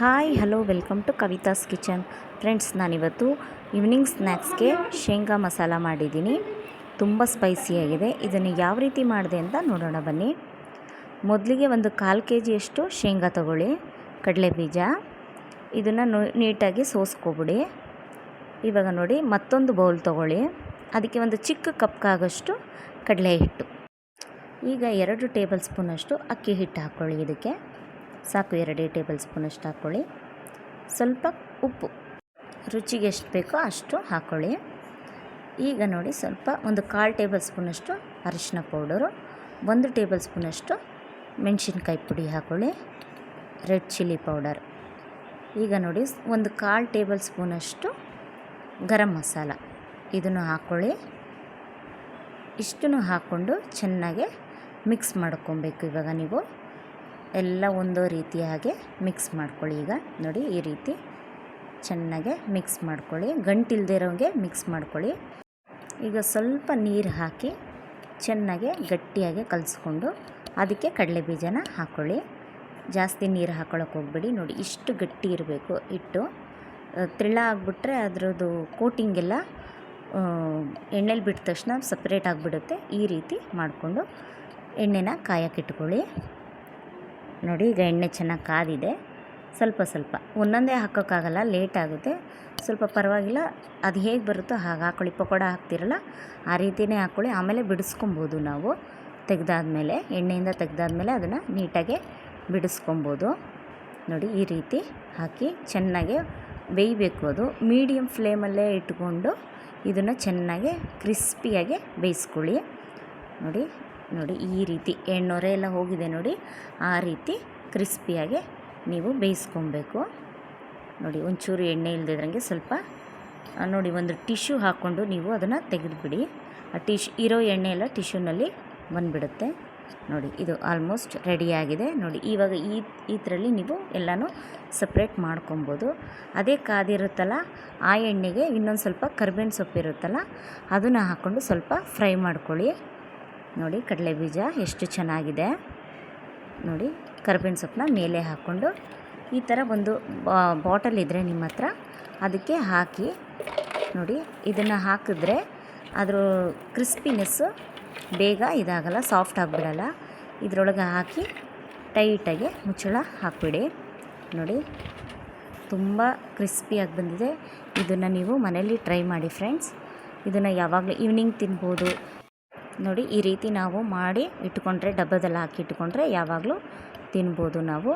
Hi hello welcome to Kavita's kitchen friends ನಾನಿವತ್ತು evening ಸ್ನ್ಯಾಕ್ಸ್ಗೆ ಶೇಂಗಾ ಮಸಾಲ ಮಾಡಿದ್ದೀನಿ. ತುಂಬ ಸ್ಪೈಸಿಯಾಗಿದೆ ಇದನ್ನು ಯಾವ ರೀತಿ ಮಾಡಿದೆ ಅಂತ ನೋಡೋಣ ಬನ್ನಿ. ಮೊದಲಿಗೆ ಒಂದು ಕಾಲು ಕೆ ಜಿಯಷ್ಟು ಶೇಂಗಾ ತಗೊಳ್ಳಿ. ಕಡಲೆ ಬೀಜ. ಇದನ್ನು ನೀಟಾಗಿ ಸೋಸ್ಕೊಬಿಡಿ. ಇವಾಗ ನೋಡಿ ಮತ್ತೊಂದು ಬೌಲ್ ತಗೊಳ್ಳಿ. ಅದಕ್ಕೆ ಒಂದು ಚಿಕ್ಕ ಕಪ್ಗಾಗಷ್ಟು ಕಡಲೆ ಹಿಟ್ಟು. ಈಗ ಎರಡು ಟೇಬಲ್ ಸ್ಪೂನಷ್ಟು ಅಕ್ಕಿ ಹಿಟ್ಟು ಹಾಕ್ಕೊಳ್ಳಿ ಇದಕ್ಕೆ. ಸಾಕು ಎರಡೇ ಟೇಬಲ್ ಸ್ಪೂನಷ್ಟು ಹಾಕ್ಕೊಳ್ಳಿ ಸ್ವಲ್ಪ ಉಪ್ಪು. ರುಚಿಗೆ ಎಷ್ಟು ಬೇಕೋ ಅಷ್ಟು ಹಾಕ್ಕೊಳ್ಳಿ ಈಗ ನೋಡಿ ಸ್ವಲ್ಪ ಒಂದು ಕಾಲು ಟೇಬಲ್ ಸ್ಪೂನಷ್ಟು ಅರಿಶಿನ ಪೌಡರು, ಒಂದು ಟೇಬಲ್ ಸ್ಪೂನಷ್ಟು ಮೆಣಸಿನ್ಕಾಯಿ ಪುಡಿ ಹಾಕ್ಕೊಳ್ಳಿ ರೆಡ್ ಚಿಲ್ಲಿ ಪೌಡರ್. ಈಗ ನೋಡಿ ಒಂದು ಕಾಲು ಟೇಬಲ್ ಸ್ಪೂನಷ್ಟು ಗರಂ ಮಸಾಲ. ಇದನ್ನು ಹಾಕ್ಕೊಳ್ಳಿ ಇಷ್ಟನ್ನು ಹಾಕ್ಕೊಂಡು ಚೆನ್ನಾಗೆ ಮಿಕ್ಸ್ ಮಾಡ್ಕೊಬೇಕು ಇವಾಗ ನೀವು. ಎಲ್ಲ ಒಂದೋ ರೀತಿಯಾಗಿ ಮಿಕ್ಸ್ ಮಾಡ್ಕೊಳ್ಳಿ. ಈಗ ನೋಡಿ ಈ ರೀತಿ ಚೆನ್ನಾಗೆ ಮಿಕ್ಸ್ ಮಾಡ್ಕೊಳ್ಳಿ. ಗಂಟಿಲ್ದಿರೋಂಗೆ ಮಿಕ್ಸ್ ಮಾಡ್ಕೊಳ್ಳಿ. ಈಗ ಸ್ವಲ್ಪ ನೀರು ಹಾಕಿ ಚೆನ್ನಾಗೆ ಗಟ್ಟಿಯಾಗಿ ಕಲಿಸ್ಕೊಂಡು ಅದಕ್ಕೆ ಕಡಲೆ ಬೀಜನ ಹಾಕ್ಕೊಳ್ಳಿ ಜಾಸ್ತಿ ನೀರು ಹಾಕ್ಕೊಳಕ್ಕೆ ಹೋಗ್ಬೇಡಿ. ನೋಡಿ ಇಷ್ಟು ಗಟ್ಟಿ ಇರಬೇಕು ಇಟ್ಟು ತಿಳ ಆಗಿಬಿಟ್ರೆ ಅದರದ್ದು ಕೋಟಿಂಗೆಲ್ಲ ಎಣ್ಣೆಲಿ ಬಿಟ್ಟ ತಕ್ಷಣ ಸಪ್ರೇಟ್ ಆಗಿಬಿಡುತ್ತೆ. ಈ ರೀತಿ ಮಾಡಿಕೊಂಡು ಎಣ್ಣೆನ ಕಾಯಕ್ಕಿಟ್ಕೊಳ್ಳಿ ನೋಡಿ ಈಗ ಎಣ್ಣೆ ಚೆನ್ನಾಗಿ ಕಾದಿದೆ. ಸ್ವಲ್ಪ ಸ್ವಲ್ಪ. ಒಂದೊಂದೇ ಹಾಕೋಕ್ಕಾಗಲ್ಲ, ಲೇಟ್ ಆಗುತ್ತೆ. ಸ್ವಲ್ಪ ಪರವಾಗಿಲ್ಲ, ಅದು ಹೇಗೆ ಬರುತ್ತೋ ಹಾಗೆ ಹಾಕ್ಕೊಳ್ಳಿ ಪಕೋಡ ಹಾಕ್ತಿರಲ್ಲ, ಆ ರೀತಿಯೇ ಹಾಕ್ಕೊಳ್ಳಿ ಆಮೇಲೆ ಬಿಡಿಸ್ಕೊಬೋದು ನಾವು. ತೆಗೆದಾದ್ಮೇಲೆ, ಎಣ್ಣೆಯಿಂದ ತೆಗೆದಾದ್ಮೇಲೆ ಅದನ್ನು ನೀಟಾಗಿ ಬಿಡಿಸ್ಕೊಬೋದು. ನೋಡಿ, ಈ ರೀತಿ ಹಾಕಿ ಚೆನ್ನಾಗಿ ಬೇಯಬೇಕು ಅದು. ಮೀಡಿಯಮ್ ಫ್ಲೇಮಲ್ಲೇ ಇಟ್ಕೊಂಡು ಇದನ್ನು ಚೆನ್ನಾಗಿ ಕ್ರಿಸ್ಪಿಯಾಗಿ ಬೇಯಿಸ್ಕೊಳ್ಳಿ. ನೋಡಿ ನೋಡಿ, ಈ ರೀತಿ ಎಣ್ಣೊರೆ ಎಲ್ಲ ಹೋಗಿದೆ ನೋಡಿ. ಆ ರೀತಿ ಕ್ರಿಸ್ಪಿಯಾಗಿ ನೀವು ಬೇಯಿಸ್ಕೊಬೇಕು. ನೋಡಿ, ಒಂಚೂರು ಎಣ್ಣೆ ಇಲ್ದಿದ್ರಂಗೆ ಸ್ವಲ್ಪ ನೋಡಿ, ಒಂದು ಟಿಶ್ಯೂ ಹಾಕ್ಕೊಂಡು ನೀವು ಅದನ್ನು ತೆಗೆದುಬಿಡಿ. ಆ ಟಿಶ್, ಇರೋ ಎಣ್ಣೆ ಎಲ್ಲ ಟಿಶ್ಯೂನಲ್ಲಿ ಬಂದುಬಿಡುತ್ತೆ. ನೋಡಿ, ಇದು ಆಲ್ಮೋಸ್ಟ್ ರೆಡಿಯಾಗಿದೆ. ನೋಡಿ, ಇವಾಗ ಈ, ಇದರಲ್ಲಿ ನೀವು ಎಲ್ಲನೂ ಸಪ್ರೇಟ್ ಮಾಡ್ಕೊಬೋದು. ಅದೇ ಕಾದಿರುತ್ತಲ್ಲ ಆ ಎಣ್ಣೆಗೆ ಇನ್ನೊಂದು ಸ್ವಲ್ಪ ಕರ್ಬೇವಿನ ಸೊಪ್ಪು ಇರುತ್ತಲ್ಲ ಅದನ್ನು ಹಾಕ್ಕೊಂಡು ಸ್ವಲ್ಪ ಫ್ರೈ ಮಾಡ್ಕೊಳ್ಳಿ. ನೋಡಿ, ಕಡಲೆ ಬೀಜ ಎಷ್ಟು ಚೆನ್ನಾಗಿದೆ. ನೋಡಿ, ಕರ್ಬೇವಿನ ಸೊಪ್ಪನ್ನ ಮೇಲೆ ಹಾಕ್ಕೊಂಡು, ಈ ಥರ ಒಂದು ಬಾಟಲ್ ಇದ್ದರೆ ನಿಮ್ಮ ಹತ್ರ, ಅದಕ್ಕೆ ಹಾಕಿ, ನೋಡಿ, ಇದನ್ನು ಹಾಕಿದ್ರೆ ಅದ್ರ ಕ್ರಿಸ್ಪಿನೆಸ್ಸು ಬೇಗ ಇದಾಗಲ್ಲ, ಸಾಫ್ಟ್ ಆಗಿಬಿಡಲ್ಲ. ಇದರೊಳಗೆ ಹಾಕಿ, ಟೈಟಾಗಿ ಮುಚ್ಚಳ ಹಾಕಿಬಿಡಿ. ನೋಡಿ, ತುಂಬ ಕ್ರಿಸ್ಪಿಯಾಗಿ ಬಂದಿದೆ. ಇದನ್ನು ನೀವು ಮನೇಲಿ ಟ್ರೈ ಮಾಡಿ, ಫ್ರೆಂಡ್ಸ್. ಇದನ್ನು ಯಾವಾಗಲೂ ಈವ್ನಿಂಗ್ ತಿನ್ಬೋದು. ನೋಡಿ ಈ ರೀತಿ ನಾವು ಮಾಡಿ ಇಟ್ಕೊಂಡ್ರೆ, ಡಬ್ಬದಲ್ಲಿ ಹಾಕಿ ಇಟ್ಕೊಂಡ್ರೆ ಯಾವಾಗಲೂ ತಿನ್ಬೋದು ನಾವು.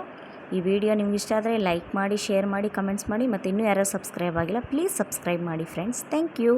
ಈ ವಿಡಿಯೋ ನಿಮ್ಗೆ ಇಷ್ಟ ಆದರೆ ಲೈಕ್ ಮಾಡಿ ಶೇರ್ ಮಾಡಿ ಕಮೆಂಟ್ಸ್ ಮಾಡಿ, ಮತ್ತು ಇನ್ನೂ ಯಾರೋ ಸಬ್ಸ್ಕ್ರೈಬ್ ಆಗಿಲ್ಲ ಪ್ಲೀಸ್ ಸಬ್ಸ್ಕ್ರೈಬ್ ಮಾಡಿ ಫ್ರೆಂಡ್ಸ್ ಥ್ಯಾಂಕ್ ಯು